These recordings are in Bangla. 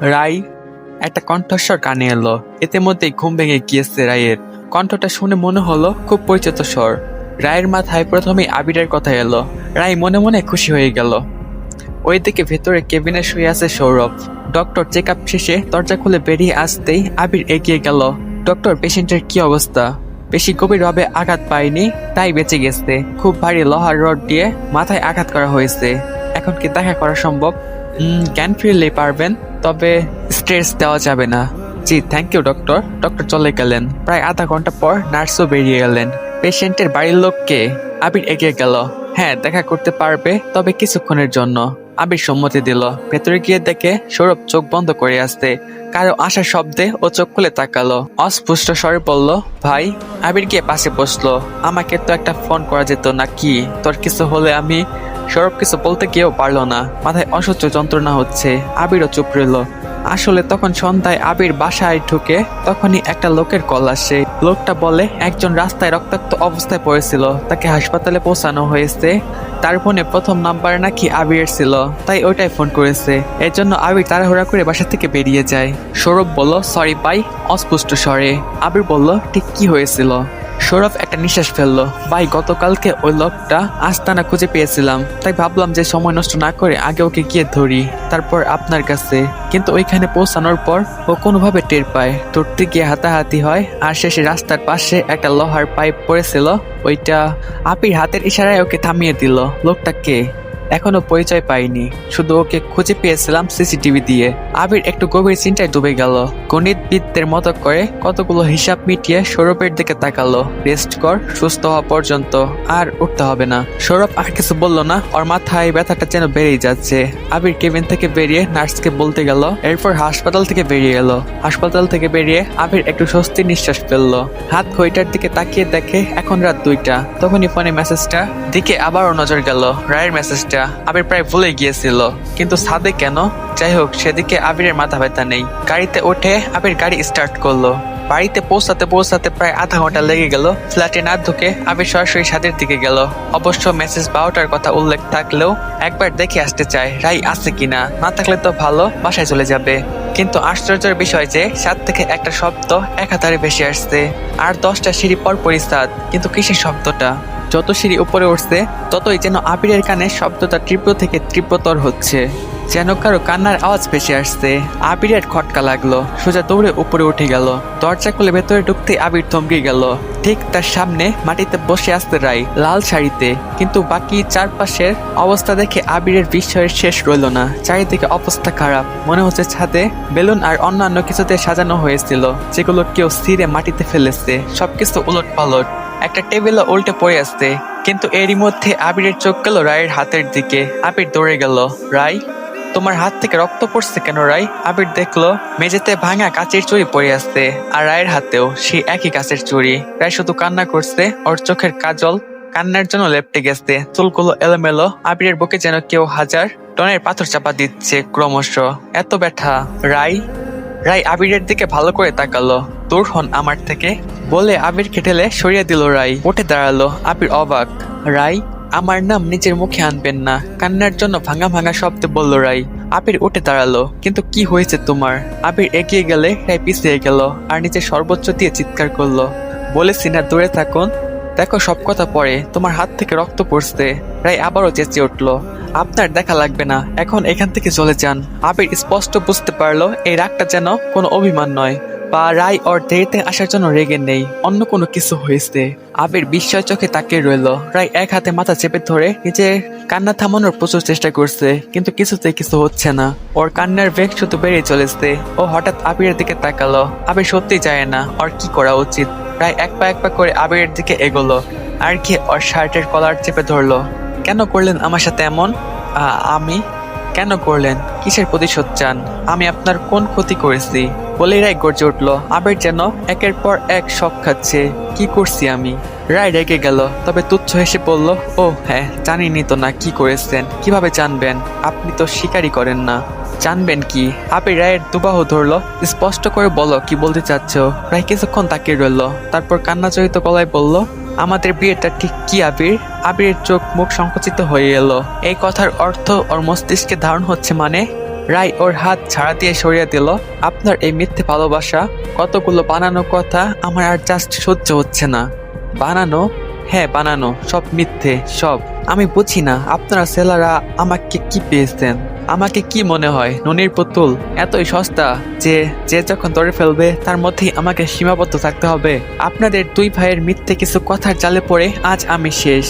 রাই, একটা কণ্ঠস্বর কানে এলো। এতে মধ্যেই ঘুম ভেঙে গিয়েছে রায়ের কণ্ঠটা শুনে মনে হলো, খুব পরিচিত স্বর। রায়ের মাথায় প্রথমেই আবিরের কথা এলো। রায় মনে মনে খুশি হয়ে গেল। ওইদিকে ভেতরে কেবিনে শুয়ে আছে সৌরভ। ডক্টর চেক আপ শেষে দরজা খুলে বেরিয়ে আসতেই আবির এগিয়ে গেল। ডক্টর, পেশেন্টের কি অবস্থা? বেশি গভীরভাবে আঘাত পায়নি, তাই বেঁচে গেছে। খুব ভারী লোহার রড দিয়ে মাথায় আঘাত করা হয়েছে। এখন কি দেখা করা সম্ভব? জ্ঞান ফিরলেই পারবেন, তবে স্ট্রেস দেওয়া যাবে না। জি থ্যাংক ইউ ডক্টর ডক্টর চলে গেলেন। প্রায় আধা ঘণ্টা পর নার্সও বেরিয়ে গেলেন। পেশেন্টের বাড়ির লোককে আবির এগিয়ে গেল। হ্যাঁ দেখা করতে পারবে, তবে কিছুক্ষণের জন্য। আবির সম্মতি দিল। ভেতরে গিয়ে দেখে সৌরভ চোখ বন্ধ করে আসতে। কারও আসার শব্দে ও চোখ খুলে তাকালো। অস্পষ্ট স্বরে বলল, ভাই, আবির গিয়ে পাশে বসল। আমাকে তো একটা ফোন করা যেত না কি তোর কিছু হলে আমি সৌরভ কিছু বলতে গিয়েও পারল না। মাথায় অসহ্য যন্ত্রণা হচ্ছে। আবিরও চুপ রইল। আসলে তখন সন্ধ্যায় আবির বাসায় ঢুকে তখনই একটা লোকের কল আসে। লোকটা বলে, একজন রাস্তায় রক্তাক্ত অবস্থায় পড়েছিল। তাকে হাসপাতালে পৌঁছানো হয়েছে। তার ফোনে প্রথম নাম্বার নাকি আবির ছিল। তাই ওইটাই ফোন করেছে। এর জন্য আবির তাড়াহুড়া করে বাসা থেকে বেরিয়ে যায়। সৌরভ বলল, সরি ভাই, অস্পষ্ট স্বরে। আবির বলল, ঠিক কি হয়েছিল? সৌরভ একটা নিঃশ্বাস ফেলল। ভাই, গতকালকে ওই লোকটা আস্তানা খুঁজে পেয়েছিলাম, তাই ভাবলাম যে সময় নষ্ট না করে আগে ওকে গিয়ে ধরি, তারপর আপনার কাছে। কিন্তু ওইখানে পৌঁছানোর পর ও কোনোভাবে টের পায়। ধরতে গিয়ে হাতাহাতি হয়, আর শেষে রাস্তার পাশে একটা লোহার পাইপ পড়েছিল, ওইটা আপির হাতের ইশারায় ওকে থামিয়ে দিল। লোকটা কে? এখনও পরিচয় পাইনি। শুধু ওকে খুঁজে পেয়েছিলাম সিসিটিভি দিয়ে। আবির একটু গভীর চিন্তায় ডুবে গেল। গণিতবিদদের মতো করে কতগুলো হিসাব মিটিয়ে সৌরভের দিকে তাকালো। রেস্ট কর, সুস্থ হওয়া পর্যন্ত আর উঠতে হবে না। সৌরভ আর কিছু বলল না, ওর মাথায় ব্যথাটা যেন বেড়েই যাচ্ছে। আবির কেবিন থেকে বেরিয়ে নার্সকে বলতে গেল, এরপর হাসপাতাল থেকে বেরিয়ে এলো। হাসপাতাল থেকে বেরিয়ে আবির একটু স্বস্তির নিঃশ্বাস ফেলল। হাত ঘড়িটার দিকে তাকিয়ে দেখে এখন রাত দুইটা। তখনই ফোনে মেসেজটা দিকে আবারও নজর গেল, রায়ের মেসেজটা আবির প্রায় ভুলে গিয়েছিল। কিন্তু ছাদে কেন? যাই হোক, সেদিকে আবিরের মাথা ব্যথা নেই। গাড়িতে উঠে আবির গাড়ি স্টার্ট করল। বাড়িতে পৌঁছাতে পৌঁছাতে প্রায় আধা ঘণ্টা লেগে গেল। ফ্ল্যাটে না ঢুকে আবির সরাসরি সাদের দিকে গেল। অবশ্য মেসেজ বারোটার কথা উল্লেখ থাকলেও একবার দেখে আসতে চায় রাই আছে কিনা। না থাকলে তো ভালো, বাসায় চলে যাবে। কিন্তু আশ্চর্যের বিষয় যে, সাত থেকে একটা শব্দ এক হাতারে ভেসে আসছে। আর দশটা সিঁড়ি পর পরিস্তাদ কিন্তু কিসের শব্দটা? যত সিঁড়ি উপরে উঠছে, ততই যেন আবিরের কানে শব্দটা তীব্র থেকে তীব্রতর হচ্ছে। যেন কারও কান্নার আওয়াজ ভেসে আসছে। আবিরের খটকা লাগল। সোজা দৌড়ে উপরে উঠে গেল। দরজা খুলে ভেতরে ঢুকতে আবির থমকে গেল। ঠিক তার সামনে মাটিতে বসে আসতে রাই, লাল শাড়িতে। কিন্তু বাকি চারপাশের অবস্থা দেখে আবিরের বিস্ময়ের শেষ রইল না। চারিদিকে অবস্থা খারাপ। মনে হচ্ছে ছাদে বেলুন আর অন্যান্য কিছুতে সাজানো হয়েছিল, যেগুলো কেউ স্থিরে মাটিতে ফেলেছে। সবকিছু উলট পালট একটা টেবিলও উল্টে পড়ে আসছে কিন্তু এরই মধ্যে আবিরের চোখ গেল রায়ের হাতের দিকে। আবির দৌড়ে গেল। রায় তোমার হাত থেকে রক্ত পড়ছে কেন রায় আবির দেখল, মেঝেতে ভাঙা কাচের চুরি পড়ে আসছে আর রায়ের হাতেও সেই একই কাচের চুরি রায় শুধু কান্না করছে, ওর চোখের কাজল কান্নার জন্য লেপটে গেছে, চুলগুলো এলোমেলো, আবিরের বুকে যেন কেউ হাজার টনের পাথর চাপা দিচ্ছে ক্রমশ। এত ব্যথা রায় রাই আবিরের দিকে ভালো করে তাকালো, দূর হন আমার থেকে। বলে আবির খেটেলে সরিয়ে দিল রাই, উঠে দাঁড়াল, আবির অবাক। রাই? আমার নাম নিজের মুখে আনবেন না। কান্নার জন্য ভাঙা ভাঙা শব্দে বলল, রাই, আবির উঠে দাঁড়াল। কিন্তু কি হয়েছে তোমার? আবির এগিয়ে গেলে রাই পিছিয়ে গেল আর নিজের সর্বোচ্চ দিয়ে চিৎকার করল বলেছি না দূরে থাকুন। দেখো, সব কথা পরে। তোমার হাত থেকে রক্ত পড়ছে। রাই আবারও চেঁচিয়ে উঠল, আপনার দেখা লাগবে না। এখন এখান থেকে চলে যান। আবির স্পষ্ট বুঝতে পারল, এই রাগটা যেন কোনো অভিমান নয়। বা রায় ওর দেরিতে আসার জন্য রেগে নেই, অন্য কোনো কিছু হয়েছে। আবির বিস্ময় চোখে তাকিয়ে রইল। রায় এক হাতে মাথা চেপে ধরে নিজের কান্না থামানোর প্রচুর চেষ্টা করছে, কিন্তু কিছুতে কিছু হচ্ছে না। ওর কান্নার বেগ শুধু বেড়ে চলেছে। ও হঠাৎ আবিরের দিকে তাকালো। আবির সত্যি যায় না ওর কি করা উচিত। প্রায় এক পা এক পা করে আবিরের দিকে এগোলো। আর কি ওর শার্টের কলার চেপে ধরলো। কেন করলেন আমার সাথে এমন? আমি? কেন করলেন? কিসের প্রতিশোধ চান? আমি আপনার কোন ক্ষতি করেছি? বলেই রায় গর্জে উঠল। আবির যেন একের পর এক শখ খাচ্ছে। কি করছি আমি? রায় রেগে গেল, তবে তুচ্ছ হেসে বলল, ও হ্যাঁ জানিনি তো না কি করেছেন, কীভাবে জানবেন? আপনি তো স্বীকারই করেন না। জানবেন কি? আবির রায়ের দুবাহ ধরলো, স্পষ্ট করে বলো, কি বলতে চাচ্ছ? রায় কিছুক্ষণ তাকিয়ে রইল, তারপর কান্নাজড়িত গলায় বলল, আমাদের বিয়েটা ঠিক কি, আবির? আবিরের চোখ মুখ সংকুচিত হয়ে এলো। এই কথার অর্থ ওর মস্তিষ্কে ধারণ হচ্ছে মানে রাই ওর হাত ছাড়া দিয়ে সরিয়ে দিল। আপনার এই মিথ্যে ভালোবাসা, কতগুলো বানানো কথা আমার আর জাস্ট সহ্য হচ্ছে না। বানানো? হ্যাঁ বানানো। সব মিথ্যে, সব। আমি বুঝি না, আপনারা সেলারা আমাকে কি পেয়েছেন? আমাকে কি মনে হয়, ননির পুতুল? এতই সস্তা যে যে যখন ধরে ফেলবে, তার মধ্যেই আমাকে সীমাবদ্ধ থাকতে হবে। আপনাদের দুই ভাইয়ের মিথ্যে কিছু কথার জালে পড়ে আজ আমি শেষ।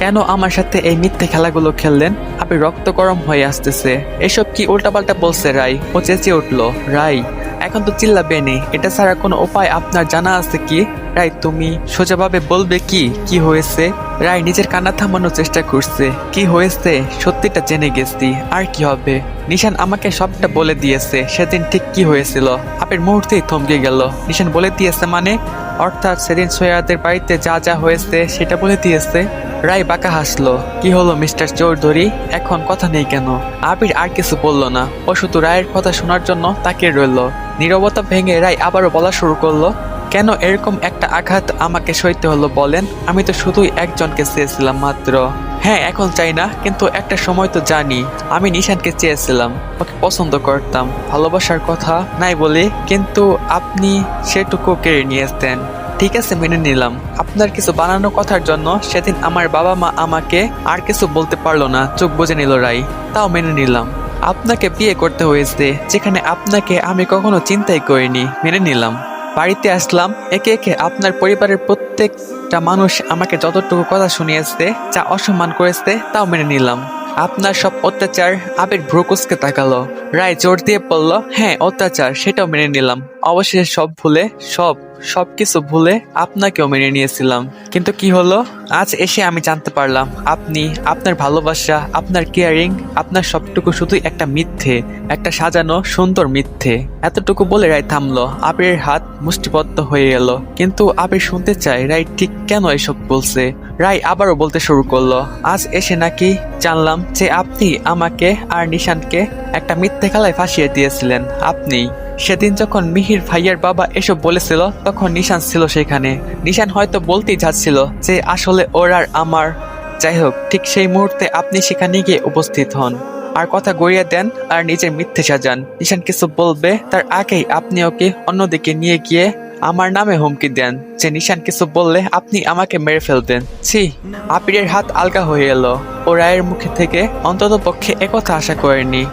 কেন আমার সাথে এই মিথ্যে খেলাগুলো খেললেন? আপনি রক্ত গরম হয়ে আসতেছে। এসব কি উল্টাপাল্টা বলছে, রাই? ও চেঁচিয়ে উঠল, রাই, এখন তো চিল্লাবে নি। এটা ছাড়া কোনো উপায় আপনার জানা আছে কি? রাই, তুমি সোজাভাবে বলবে কি? কি হয়েছে? রাই, নিজের কান্না থামানোর চেষ্টা করছে। কি হয়েছে? সত্যিটা জেনে গেছি। আর কি হবে? নিশান আমাকে সবটা বলে দিয়েছে। সেদিন ঠিক কি হয়েছিল? আপের মুহূর্তেই থমকে গেল। নিশান বলে দিয়েছে মানে অর্থাৎ সেদিন সৈয়াদের বাড়িতে যা যা হয়েছে সেটা বলে দিয়েছে। রায় বাঁকা হাসলো। কি হলো, মিস্টার চৌধুরী? এখন কথা নেই কেন? আবির আর কিছু বলল না। ও শুধু রায়ের কথা শোনার জন্য তাকিয়ে রইল। নিরবতা ভেঙে রায় আবারও বলা শুরু করল, কেন এরকম একটা আঘাত আমাকে সইতে হলো বলেন? আমি তো শুধুই একজনকে চেয়েছিলাম মাত্র। হ্যাঁ এখন চাই না, কিন্তু একটা সময় তো জানি। আমি নিশানকে চেয়েছিলাম, ওকে পছন্দ করতাম, ভালোবাসার কথা নাই বলে, কিন্তু আপনি সেটুকু কেড়ে নিয়েছেন। ঠিক আছে, মেনে নিলাম। আপনার কিছু বানানো কথার জন্য সেদিন আমার বাবা মা আমাকে আর কিছু বলতে পারল না, চোখ বুঝে নিল রাই। তাও মেনে নিলাম। আপনাকে বিয়ে করতে হয়েছে, যেখানে আপনাকে আমি কখনো চিন্তাই করিনি, মেনে নিলাম। বাড়িতে আসলাম, একে একে আপনার পরিবারের প্রত্যেকটা মানুষ আমাকে যতটুকু কথা শুনিয়েছে, যা অসম্মান করেছে, তাও মেনে নিলাম। আপনার সব অত্যাচার আবেগ ভ্রুকুসকে তাকালো, রায় জোর দিয়ে বলল হ্যাঁ অত্যাচার, সেটাও মেনে নিলাম। অবশেষে সব ভুলে সব সবকিছু ভুলে আপনাকেও মেনে নিয়েছিলাম। কিন্তু কি হলো? আজ এসে আমি জানতে পারলাম, আপনি, আপনার ভালোবাসা, আপনার কেয়ারিং আপনার সবটুকু শুধুই একটা মিথ্যে, একটা সাজানো সুন্দর মিথ্যে। এতটুকু বলে রায় থামলো, আবিরের হাত মুষ্টিবদ্ধ হয়ে গেল কিন্তু আবির শুনতে চায়, রায় ঠিক কেন এসব বলছে? রায় আবারও বলতে শুরু করল, আজ এসে নাকি জানলাম যে আপনি আমাকে আর নিশানকে একটা মিথ্যে খেলায় ফাঁসিয়ে দিয়েছিলেন। আপনি সেদিন যখন মিহির ভাইয়ার বাবা এসব বলেছিল, তখন নিশান ছিল সেখানে। নিশান হয়তো বলতেই যাচ্ছিল যে আসলে ওর আর আমার। যাই হোক, ঠিক সেই মুহূর্তে আপনি সেখানে গিয়ে উপস্থিত হন। আর কথা গড়িয়ে দেন আর নিজের মিথ্যে সাজান। নিশান কিছু বলবে, তার আগেই আপনি ওকে অন্যদিকে নিয়ে গিয়ে আমার নামে হুমকি দেন। যে নিশান কিছু বললে আপনি আমাকে মেরে ফেলতেন। ছি, আপিরের হাত আলগা হয়ে এলো। ও রায়ের মুখে থেকে অন্তত পক্ষে একথা আশা করেনি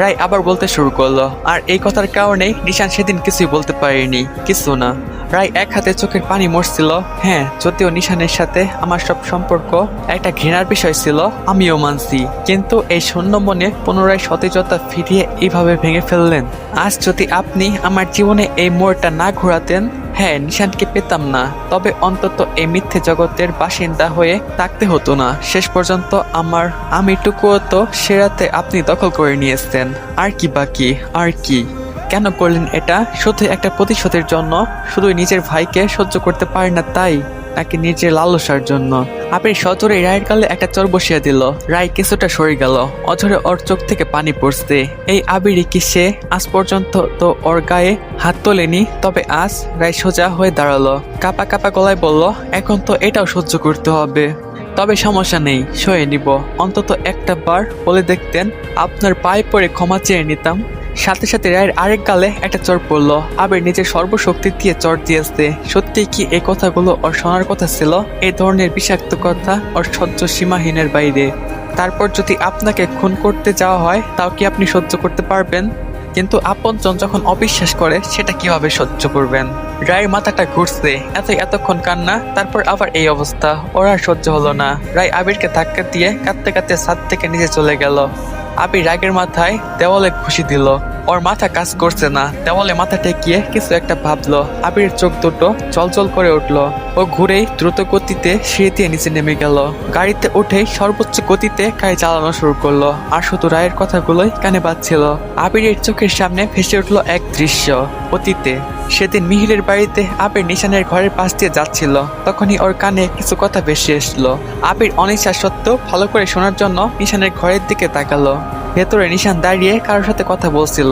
রায় আবার বলতে শুরু করল, আর এই কথার কারণেই নিশান সেদিন কিছুই বলতে পারেনি, কিছু না। রায় এক হাতে চোখের পানি মরছিল হ্যাঁ যদিও নিশানের সাথে আমার সব সম্পর্ক একটা ঘৃণার বিষয় ছিল, আমিও মানছি। কিন্তু এই শূন্য মনে পুনরায় সতেজতা ফিরিয়ে এইভাবে ভেঙে ফেললেন। আজ যদি আপনি আমার জীবনে এই মোড়টা না ঘোরাতেন হ্যাঁ নিশানকে পেতাম না। তবে অন্তত এই মিথ্যে জগতের বাসিন্দা হয়ে থাকতে হতো না। শেষ পর্যন্ত আমার আমিটুকুও তো সেরাতে আপনি দখল করে নিয়েছেন। আর কি বাকি আর কি? কেন করলেন এটা? শুধু একটা প্রতিশোধের জন্য? শুধু নিজের ভাইকে সহ্য করতে পারে না তাই? নাকি নিজের লালসার জন্য। আপনি সজোরে রায়ের কালে একটা চর বসিয়ে দিল। রায় কিছুটা সরে গেল। অঝরে ওর চোখ থেকে পানি পড়ছে। এই আবিরই কি সে? আজ পর্যন্ত তো ওর গায়ে হাত তোলেনি, তবে আজ রায় সোজা হয়ে দাঁড়াল। কাপা কাপা গলায় বলল, এখন তো এটাও সহ্য করতে হবে। তবে সমস্যা নেই সয়ে নিব। অন্তত একটা বার বলে দেখতেন, আপনার পায়ে পড়ে ক্ষমা চেয়ে নিতাম। সাথে সাথে রায়ের আরেক গালে একটা চর পড়ল। আবার নিজের সর্বশক্তি দিয়ে চর দিয়েছে। সত্যি কি এই কথাগুলো ওর শোনার কথা ছিল? এই ধরনের বিষাক্ত কথা ওর সহ্য সীমাহীনের বাইরে। তারপর যদি আপনাকে খুন করতে যাওয়া হয়, তাও কি আপনি সহ্য করতে পারবেন? কিন্তু আপনজন যখন অবিশ্বাস করে, সেটা কীভাবে সহ্য করবেন? রায়ের মাথাটা ঘুরছে এত এতক্ষণ কান্না, তারপর আবার এই অবস্থা। ওর আর সহ্য হলো না। রায় আবিরকে ধাক্কা দিয়ে কাঁদতে কাঁদতে ছাদ থেকে নিচে চলে গেল। আবির রাগের মাথায় দেওয়ালে খুশি দিল। ওর মাথা কাজ করছে না। দেওয়ালে মাথা টেকিয়ে কিছু একটা ভাবলো। আবির চোখ দুটো চলচল করে উঠল। ও ঘুরেই দ্রুত গতিতে সিঁড়ি দিয়ে নিচে নেমে গেল। গাড়িতে উঠেই সর্বোচ্চ গতিতে গাড়ি চালানো শুরু করল। আর শুধু রায়ের কথাগুলোই কানে বাজছিল। আবিরের চোখের সামনে ভেসে উঠল এক দৃশ্য অতীতে। সেদিন মিহিরের বাড়িতে আবির নিশানের ঘরের পাশ দিয়ে যাচ্ছিল। তখনই ওর কানে কিছু কথা ভেসে এসলো। আবির অনিচ্ছা সত্ত্বেও ভালো করে শোনার জন্য নিশানের ঘরের দিকে তাকালো। ভেতরে নিশান দাঁড়িয়ে কারোর সাথে কথা বলছিল।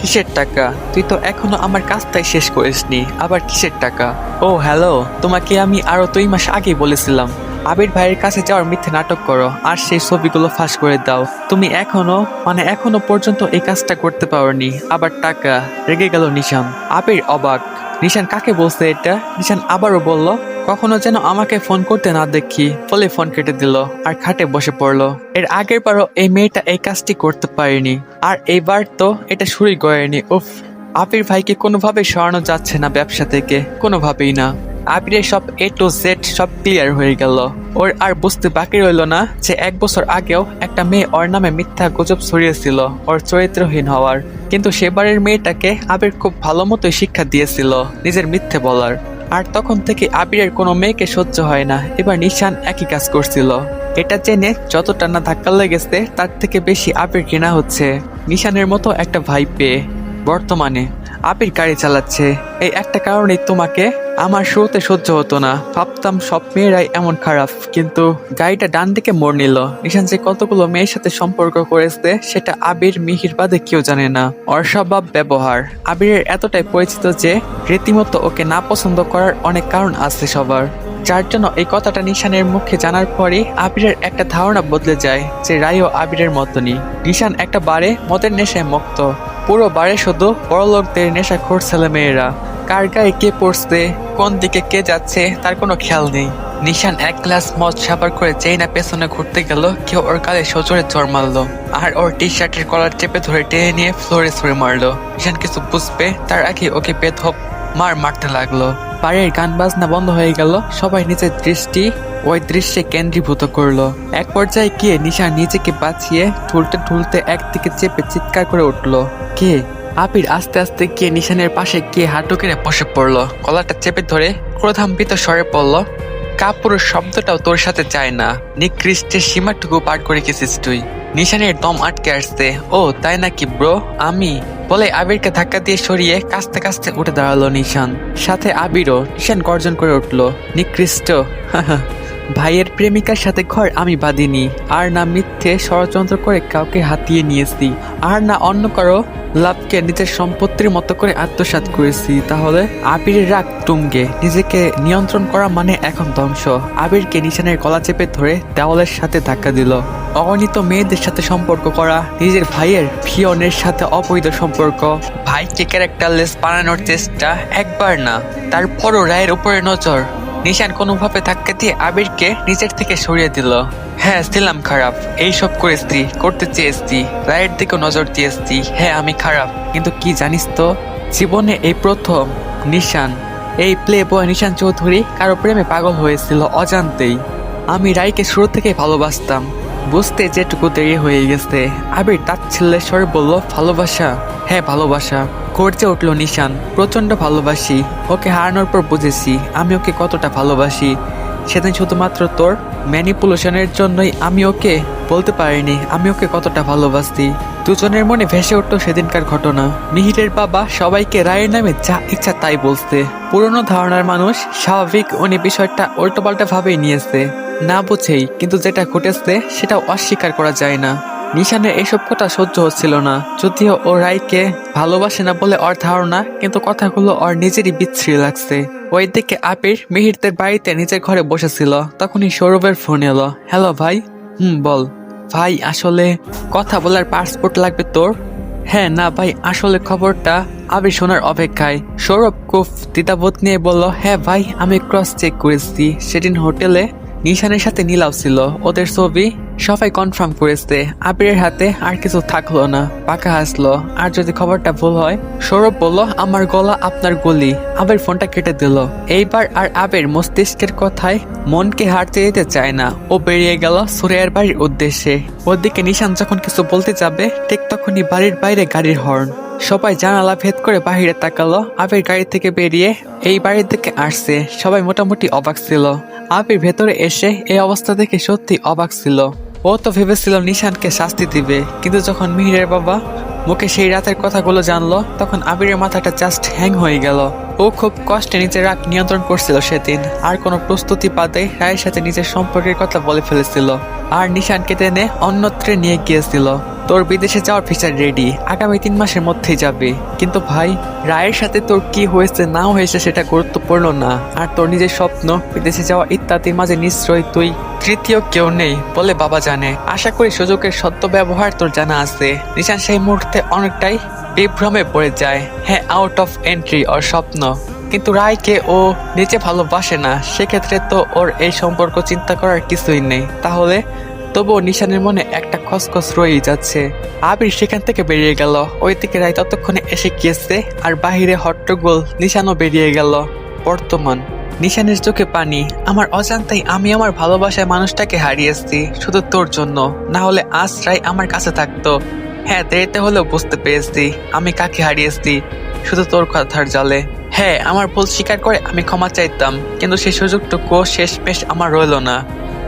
কিসের টাকা? তুই তো এখনও আমার কাজটাই শেষ করিসনি। আবার কিসের টাকা? ও, হ্যালো, তোমাকে আমি আরও দুই মাস আগেই বলেছিলাম। আবির ভাইয়ের কাছে যাওয়ার মিথ্যে নাটক করো, আর সেই ছবিগুলো ফাঁস করে দাও। তুমি এখনও মানে এখনও পর্যন্ত এই কাজটা করতে পারোনি। আবার টাকা, রেগে গেল নিশান। আবির অবাক। নিশান কাকে বলছে এটা? নিশান আবারও বলল কখনো যেন আমাকে ফোন করতে না দেখি। ফলে ফোন কেটে দিল আর খাটে বসে পড়ল। এর আগের বারও এই মেয়েটা এই কাজটি করতে পারেনি। আর এইবার তো এটা শুরুই করেনি। উফ, আবির ভাইকে কোনোভাবে সরানো যাচ্ছে না ব্যবসা থেকে। কোনোভাবেই না। আবিরের সব এ টু জেড সব ক্লিয়ার হয়ে গেল। ওর আর বুঝতে বাকি রইল না যে এক বছর আগেও একটা মেয়ে ওর নামে মিথ্যা গুজব ছড়িয়েছিল, ওর চরিত্রহীন হওয়ার। কিন্তু সেবারের মেয়েটাকে আবির খুব ভালো মতোই শিক্ষা দিয়েছিল, নিজের মিথ্যে বলার। আর তখন থেকে আবিরের কোনো মেয়েকে সহ্য হয় না। এবার নিশান একই কাজ করছিল। এটা জেনে যতটা না ধাক্কা লেগেছে, তার থেকে বেশি আবির ঘৃণা হচ্ছে। নিশানের মতো একটা ভাই পেয়ে, বর্তমানে। আবির গাড়ি চালাচ্ছে। এই একটা কারণেই তোমাকে আমার শুরুতে সহ্য হতো না। ভাবতাম সব মেয়েরাই এমন খারাপ, কিন্তু গাড়িটা ডান দিকে মোড় নিল। নিশান যে কতগুলো মেয়ের সাথে সম্পর্ক করেছে, সেটা আবির, মিহির বাদে কেউ জানে না। অস্বভাব ব্যবহার। আবিরের এতটাই পরিচিত যে রীতিমতো ওকে না পছন্দ করার অনেক কারণ আছে সবার। যার জন্য এই কথাটা নিশানের মুখে জানার পরে আবিরের একটা ধারণা বদলে যায় যে রায়ও আবিরের মতনই। নিশান একটা বারে মদের নেশায় মুক্ত। পুরো বারে শুধু বড়লোকদের নেশাখোর ছেলে মেয়েরা কার গায়ে কে পড়ছে, কোন দিকে কে যাচ্ছে, তার কোনো খেয়াল নেই। নিশান এক গ্লাস মদ সাবার করে যেই না পেছনে ঘুরতে গেল, কেউ ওর গালে সজোরে চর মারলো। আর ওর টি শার্টের কলার চেপে ধরে টেনে নিয়ে ফ্লোরে ছুঁড়ে মারলো। নিশান কিছু বুঝবে, তার আগে ওকে বেধপ মার মারতে লাগল। বাড়ির গান বাজনা বন্ধ হয়ে গেল, সবাই নিজের দৃষ্টি ওই দৃশ্যে কেন্দ্রীভূত করল। এক পর্যায়ে গিয়ে নিশা নিজেকে বাঁচিয়ে ঠুলতে ঠুলতে একদিকে চেপে চিৎকার করে উঠল। কে? আবির আস্তে আস্তে গিয়ে নিশানের পাশে গিয়ে হাঁটু কেড়ে বসে পড়ল। গলাটা চেপে ধরে ক্রোধাম্বিত স্বরে পড়ল কাপুরুষ শব্দটাও তোর সাথে চায় না। নিকৃষ্টের সীমাটুকু পার করে গেছিস তুই। নিশানের দম আটকে আসছে। ও, তাই নাকি ব্রো? আমি? বলে আবিরকে ধাক্কা দিয়ে সরিয়ে কাস্তে কাস্তে উঠে দাঁড়াল নিশান। সাথে আবিরও নিশান গর্জন করে উঠল, নিকৃষ্ট। ভাইয়ের প্রেমিকার সাথে ঘর আমি বাঁধিনি। আর না মিথ্যে ষড়যন্ত্র করে কাউকে হাতিয়ে নিয়েছি। আর না অন্য কারও লাভকে নিজের সম্পত্তির মতো করে আত্মসাৎ করেছি। তাহলে আবিরের রাগ তুঙ্গে। নিজেকে নিয়ন্ত্রণ করা মানে এখন ধ্বংস। আবিরকে নিশানের গলা চেপে ধরে দেওয়ালের সাথে ধাক্কা দিল। অগণিত মেয়েদের সাথে সম্পর্ক করা, নিজের ভাইয়ের ফিয়নের সাথে অবৈধ সম্পর্ক। ভাইকে ক্যারেক্টারলেস বানানোর চেষ্টা একবার না, তারপরও রায়ের উপরে নজর। নিশান কোনোভাবে ধাক্কা দিয়ে আবিরকে নিজের থেকে সরিয়ে দিল। হ্যাঁ ছিলাম খারাপ। এইসব করেছি, করতে চেয়েছি। রায়ের দিকে নজর দিয়েছি। হ্যাঁ আমি খারাপ। কিন্তু কি জানিস তো, জীবনে এই প্রথম নিশান। এই প্লে বয় নিশান চৌধুরী কারও প্রেমে পাগল হয়েছিল অজান্তেই। আমি রায়কে শুরু থেকেই ভালোবাসতাম। বুঝতে যেটুকু দেরি হয়ে গেছে। আবির তার ছেলেশ্বর বলল ভালোবাসা। হ্যাঁ ভালোবাসা। গর্জে উঠল নিশান। প্রচণ্ড ভালোবাসি। ওকে হারানোর পর বুঝেছি আমি ওকে কতটা ভালোবাসি। সেদিন শুধুমাত্র তোর ম্যানিপুলেশনের জন্যই আমি ওকে বলতে পারিনি, আমি ওকে কতটা ভালোবাসি। দুজনের মনে ভেসে উঠল সেদিনকার ঘটনা। মিহিরের বাবা সবাইকে রায়ের নামে যা ইচ্ছা তাই বলছে। পুরনো ধারণার মানুষ স্বাভাবিক উনি বিষয়টা উল্টোপাল্টা ভাবেই নিয়েছে। না বুঝেই, কিন্তু যেটা ঘটেছে সেটা অস্বীকার করা যায় না। নিশানের এসব কথা সহ্য হচ্ছিল না। যদিও ও রায়কে ভালোবাসে না বলে ওর ধারণা, কিন্তু কথাগুলো ওর নিজেরই বিচ্ছিরি লাগছে। ওই দিকে আপির মিহিরদের বাড়িতে নিজের ঘরে বসেছিল, তখনই সৌরভের ফোন এলো। হ্যালো ভাই? হুম, বল। ভাই, আসলে কথা বলার পাসপোর্ট লাগবে তোর? হ্যাঁ না ভাই, আসলে খবরটা আবির শোনার অপেক্ষায়। সৌরভ কুফ দ্বিতাবোধ নিয়ে বলল হ্যাঁ ভাই, আমি ক্রস চেক করেছি। সেদিন হোটেলে নিশানের সাথে নীলাও ছিল। ওদের ছবি সবাই কনফার্ম করেছে, আবিরের হাতে আর কিছু থাকল না পাকা হাসলো। আর যদি খবরটা ভুল হয়, সৌরভ বলল, আমার গলা আপনার গলি। আবির ফোনটা কেটে দিল। এইবার আর আবির মস্তিষ্কের কথায় মনকে হারতে দিতে চায় না। ও বেরিয়ে গেল সুরেয়ার বাড়ির উদ্দেশ্যে। ওদিকে নিশান যখন কিছু বলতে যাবে, ঠিক তখনই বাড়ির বাইরে গাড়ির হর্ন। সবাই জানালা ভেদ করে বাহিরে তাকালো। আবির গাড়ি থেকে বেরিয়ে এই বাড়ির দিকে আসছে। সবাই মোটামুটি অবাক ছিল। আবির ভেতরে এসে এই অবস্থা দেখে সত্যি অবাক ছিল। ও তো ভেবেছিল নিশানকে শাস্তি দিবে, কিন্তু যখন মিহিরের বাবা মুখে সেই রাতের কথাগুলো জানলো, তখন আবিরের মাথাটা জাস্ট হ্যাং হয়ে গেল। ও খুব কষ্টে নিজের রাগ নিয়ন্ত্রণ করছিল সেদিন। আর কোনো প্রস্তুতি বাদে রায়ের সাথে নিজের সম্পর্কের কথা বলে ফেলেছিল। আর নিশানকে টেনে অন্যত্রে নিয়ে গিয়েছিল। তোর বিদেশে যাওয়ার ফিচার রেডি আগামী তিন মাসের মধ্যেই যাবে। কিন্তু ভাই, রায়ের সাথে তোর কি হয়েছে না হয়েছে সেটা গুরুত্বপূর্ণ না। আর তোর নিজের স্বপ্ন, বিদেশে যাওয়া ইত্যাদির মাঝে নিশ্চয়ই তুই তৃতীয় কেউ নেই বলে বাবা জানে। আশা করি সুযোগের সদ্য ব্যবহার তোর জানা আছে। নিশান সেই মুহূর্তে অনেকটাই বিভ্রমে পড়ে যায়। হ্যাঁ আউট অফ এন্ট্রি ওর স্বপ্ন। কিন্তু রায়কে ও নিজে ভালোবাসে না। সেক্ষেত্রে তো ওর এই সম্পর্ক চিন্তা করার কিছুই নেই। তাহলে তবুও নিশানের মনে একটা খসখস রয়েই যাচ্ছে। আবির সেখান থেকে বেরিয়ে গেল। ওই দিকে রায় ততক্ষণে এসে গিয়েছে আর বাহিরে হট্টগোল নিশানও বেরিয়ে গেল। বর্তমান। নিশানের চোখে পানি। আমার অজান্তেই আমি আমার ভালোবাসায় মানুষটাকে হারিয়েছি। শুধু তোর জন্য। না হলে আজ রায় আমার কাছে থাকতো। হ্যাঁ দেরিতে হলেও বুঝতে পেরেছি। আমি কাকে হারিয়েছি? শুধু তোর কথার জালে। হ্যাঁ আমার ভুল স্বীকার করে আমি ক্ষমা চাইতাম, কিন্তু সেই শেষ পেশ আমার রইল না।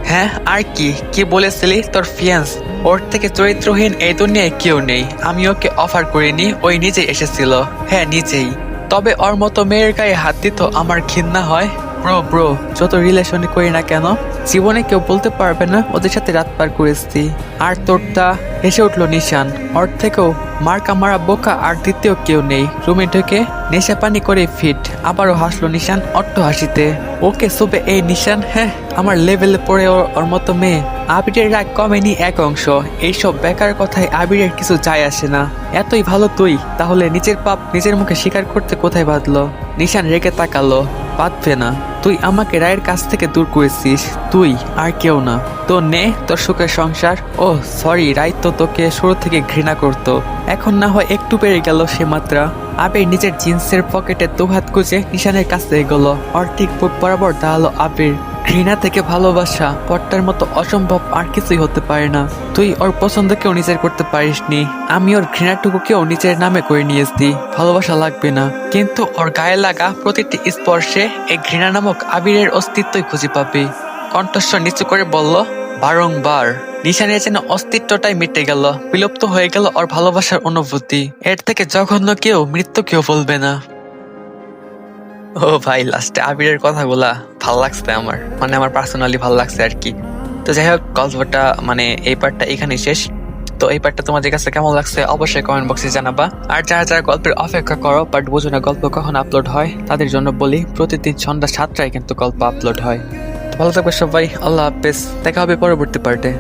হ্যাঁ আর কি? কি বলেছিলি? তোর ফিয়ান্স ওর থেকে চরিত্রহীন এই দুনিয়ায় কেউ নেই। আমি ওকে অফার করিনি ওই নিজে এসেছিল। হ্যাঁ নিজেই। তবে ওর মতো মেয়ের গায়ে হাত দিত আমার ঘৃণা হয়। ব্রো ব্রো যত রিলেশনে করি না কেন, জীবনে কেউ বলতে পারবে না ওদের সাথে রাত পার করেছি। আর তোরটা হেসে উঠল নিশান। ওর থেকেও মার্কা মারা বোকা আর দ্বিতীয় কেউ নেই। রুমে ঢুকে নেশা পানি করে ফিট। আবারও হাসলো নিশান অট্ট হাসিতে। ওকে সুবে এই নিশান হ্যাঁ আমার লেভেলে পড়ে ওর ওর মতো মেয়ে। আবিরের রাগ কমেনি এক অংশ। এইসব বেকার কথায় আবিরের কিছু যায় আসে না। এতই ভালো তুই, তাহলে নিজের পাপ নিজের মুখে স্বীকার করতে কোথায় বাঁধলো? নিশান রেগে তাকালো। বাঁধবে না। তুই আমাকে রায়ের কাছ থেকে দূর করেছিস। তুই আর কেউ না। তো নে তোর সুখের সংসার। ও সরি, রায় তো তোকে শুরু থেকে ঘৃণা করত। এখন না হয় একটু পেরে গেল সে মাত্রা। আবির নিজের জিন্সের পকেটে তো হাত খুঁজে নিশানের কাছে এগোলো। অর্ধেক বুক বরাবর দাঁড়াল আবির। ঘৃণা থেকে ভালোবাসা, পট্টার মতো অসম্ভব আর কিছুই হতে পারে না। তুই ওর পছন্দকেও নিজের করতে পারিসনি। আমি ওর ঘৃণাটুকুকেও নিজের নামে করে নিয়েছি। ভালোবাসা লাগবে না। কিন্তু ওর গায়ে লাগা প্রতিটি স্পর্শে এই ঘৃণা নামক আবিরের অস্তিত্বই খুঁজে পাবে। কণ্ঠস্বর নিচু করে বলল, বারংবার। নিশানের যেন অস্তিত্বটাই মিটে গেল। বিলুপ্ত হয়ে গেল ওর ভালোবাসার অনুভূতি। এর থেকে জঘন্য কেউ মৃত্যু কেউ বলবে না। ও ভাই লাস্টে আবিরের কথাগুলা ভালো লাগছে আমার। মানে আমার পার্সোনালি ভালো লাগছে আর কি। তো যাই হোক গল্পটা মানে এই পার্টটা এখানে শেষ। তো এই পার্টটা তোমাদের কাছে কেমন লাগছে অবশ্যই কমেন্ট বক্সে জানাবা। আর যারা যারা গল্পের অপেক্ষা করো বাট বুঝো না গল্প কখন আপলোড হয়, তাদের জন্য বলি, প্রতিদিন সন্ধ্যা সাতটায় কিন্তু গল্প আপলোড হয়। ভালো থাকবে সবাই, আল্লাহ হাফেজ। দেখা হবে পরবর্তী পার্টে